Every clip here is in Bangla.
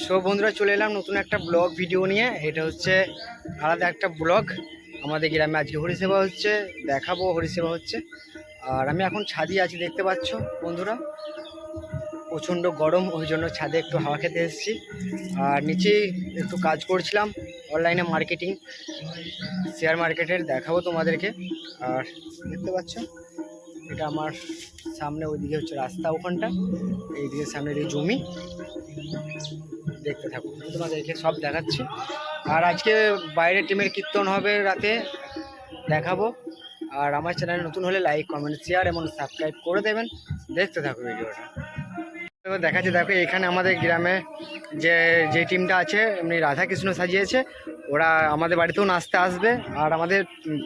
সো বন্ধুরা, চলে এলাম নতুন একটা ব্লগ ভিডিও নিয়ে। এটা হচ্ছে আলাদা একটা ব্লগ। আমাদের গ্রামে আজকে হরিসেবা হচ্ছে, দেখাবো হরিসেবা হচ্ছে। আর আমি এখন ছাদি আছি, দেখতে পাচ্ছ, বন্ধুরা। প্রচণ্ড গরম, ওই জন্য ছাদে একটু হাওয়া খেতে এসেছি। আর নিচে একটু কাজ করছিলাম অনলাইনে মার্কেটিং শেয়ার মার্কেটের দেখাবো তোমাদেরকে। আর দেখতে পাচ্ছ, এটা আমার সামনে ওইদিকে হচ্ছে রাস্তা ওখানটা, এইদিকে সামনে এই জমি। দেখতে থাকো আমি তোমাদেরকে সব দেখাচ্ছি। আর আজকে বাইরের টিমের কীর্তন হবে রাতে, দেখাবো। আর আমার চ্যানেলে নতুন হলে লাইক কমেন্ট শেয়ার এবং সাবস্ক্রাইব করে দেবেন। দেখতে থাকো ভিডিওটা দেখাচ্ছি, দেখো, এখানে আমাদের গ্রামে যে যে টিমটা আছে, এমনি রাধাকৃষ্ণ সাজিয়েছে, ওরা আমাদের বাড়িতেও নাচতে আসবে। আর আমাদের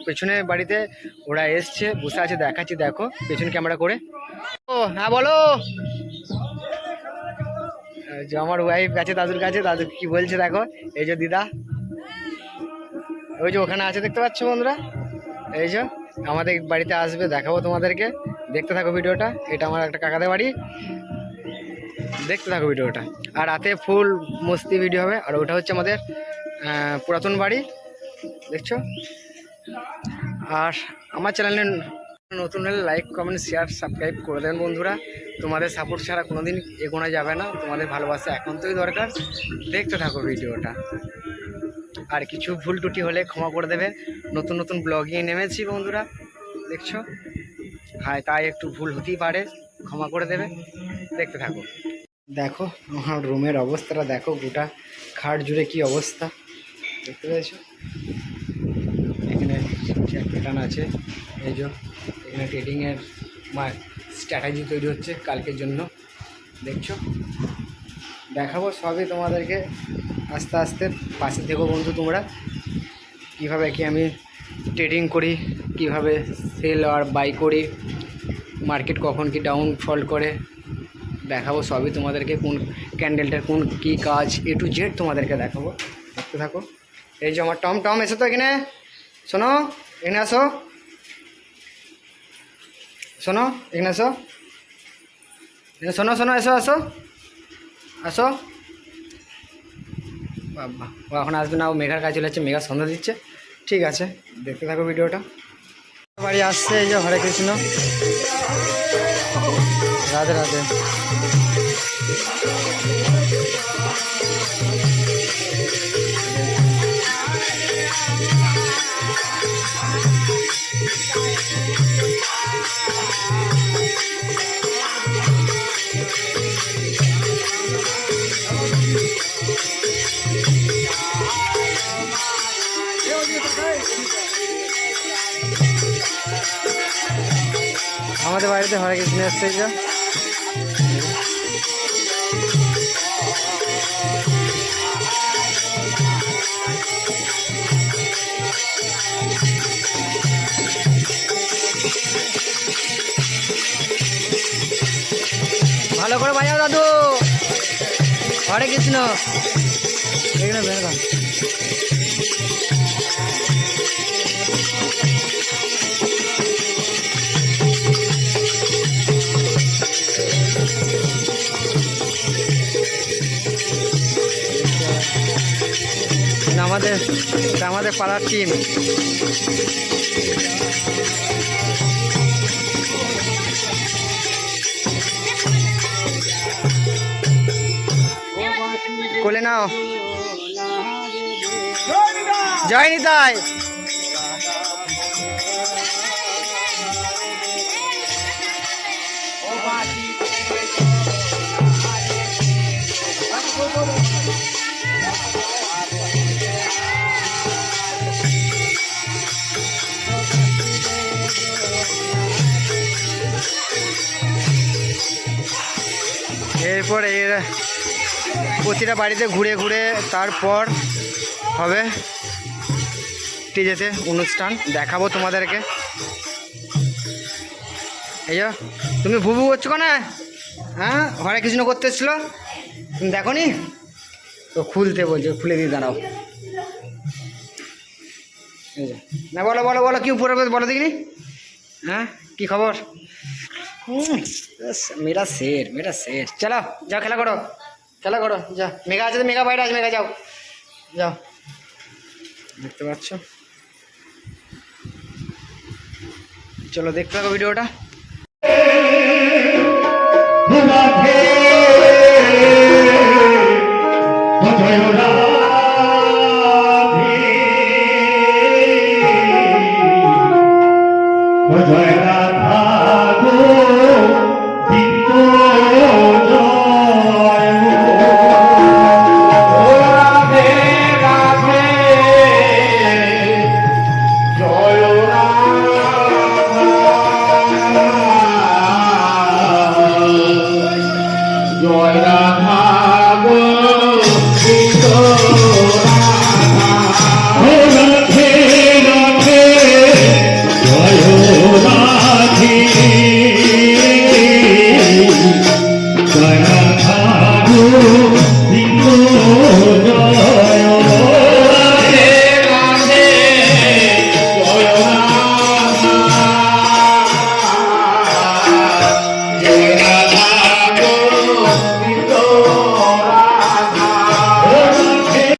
পেছনে বাড়িতে ওরা এসছে, বসে আছে, দেখাচ্ছি, দেখো, পেছন ক্যামেরা করে। ও হ্যাঁ বলো। যে আমার ওয়াইফ গেছে দাদুর কাছে, দাদু কি বলছে দেখো, এই যে দিদা, ওই যে ওখানে আছে, দেখতে পাচ্ছ বন্ধুরা? এই যে আমাদের বাড়িতে আসবে, দেখাবো তোমাদেরকে। দেখতে থাকো ভিডিওটা, এটা আমার একটা কাকাদের বাড়ি। দেখতে থাকো ভিডিওটা। আর রাতে ফুল মস্তি ভিডিও হবে, আর ওটা হচ্ছে আমাদের পুরাতন বাড়ি, দেখছ? আর আমার চ্যানেলে নতুন হলে লাইক কমেন্ট শেয়ার সাবস্ক্রাইব করে দেন বন্ধুরা। তোমাদের সাপোর্ট ছাড়া কোনোদিন এগোনো যাবে না। তোমাদের ভালোবাসা একান্তই দরকার। দেখতে থাকো ভিডিওটা। আর কিছু ভুল টুটি হলে ক্ষমা করে দেবে। নতুন নতুন ব্লগিং নেমেছি বন্ধুরা। দেখছ? হ্যাঁ তাই একটু ভুল হতেই পারে। ক্ষমা করে দেবে। দেখতে থাকো। দেখো, আমার রুমের অবস্থাটা দেখো গোটা। খাট জুড়ে কি অবস্থা? দেখতে পেয়েছ? প্যাটার্ন আছে। এই যে, এখানে ট্রেডিংয়ের স্ট্র্যাটাজি তৈরি হচ্ছে কালকের জন্য। দেখছ? দেখাবো সবই তোমাদেরকে। আস্তে আস্তে পাশে থেকো বন্ধু তোমরা। কীভাবে কি আমি ট্রেডিং করি, কীভাবে সেল আর বাই করি মার্কেট কখন কি ডাউন ফল করে, দেখাবো সবই তোমাদেরকে। কোন ক্যান্ডেলটার কোন কী কাজ এ টু জেড তোমাদেরকে দেখাবো। দেখতে থাকো। এই যে আমার টম টম, এসে তো এখানে। শোনো। এখানে আসো শোনো এখানে আসো শোনো শোনো, এসো, আসো। আসো। ও এখন আসবে না, ও মেঘার কাজ চলে যাচ্ছে, মেঘা সন্ধ্যা দিচ্ছে। ঠিক আছে, দেখতে থাকো ভিডিওটা। বাড়ি আসছে, এই যে হরে কৃষ্ণ। রাধে রাধে। আমাদের বাড়িতে হরে কৃষ্ণ এসছে ভালো করে বাজাও দাদু। হরে কৃষ্ণ। এখানে আমাদের আমাদের পাড়ার টিম কোলে নাও। জয় নিতাই। এরপরে এর প্রতিটা বাড়িতে ঘুরে ঘুরে তারপর হবে স্টেজেতে অনুষ্ঠান দেখাবো তোমাদেরকে। এই তুমি ভুবু করছ না হ্যাঁ? হরে কৃষ্ণ করতে এসছিলো? তুমি দেখো নি তো খুলতে বলছে, খুলে দিয়ে দাঁড়াও। না, বলো বলো বলো, কি উপরে বলো দেখিনি? হ্যাঁ? কি খবর? মেরা শের মেরা শের চলো, যাও, খেলা করো খেলা করো যা মেঘা আছে তো, মেঘা বাইরে আছে, মেঘা, যাও। যাও। দেখতে পাচ্ছ? চলো, দেখতে থাকো ভিডিওটা। Bye-bye.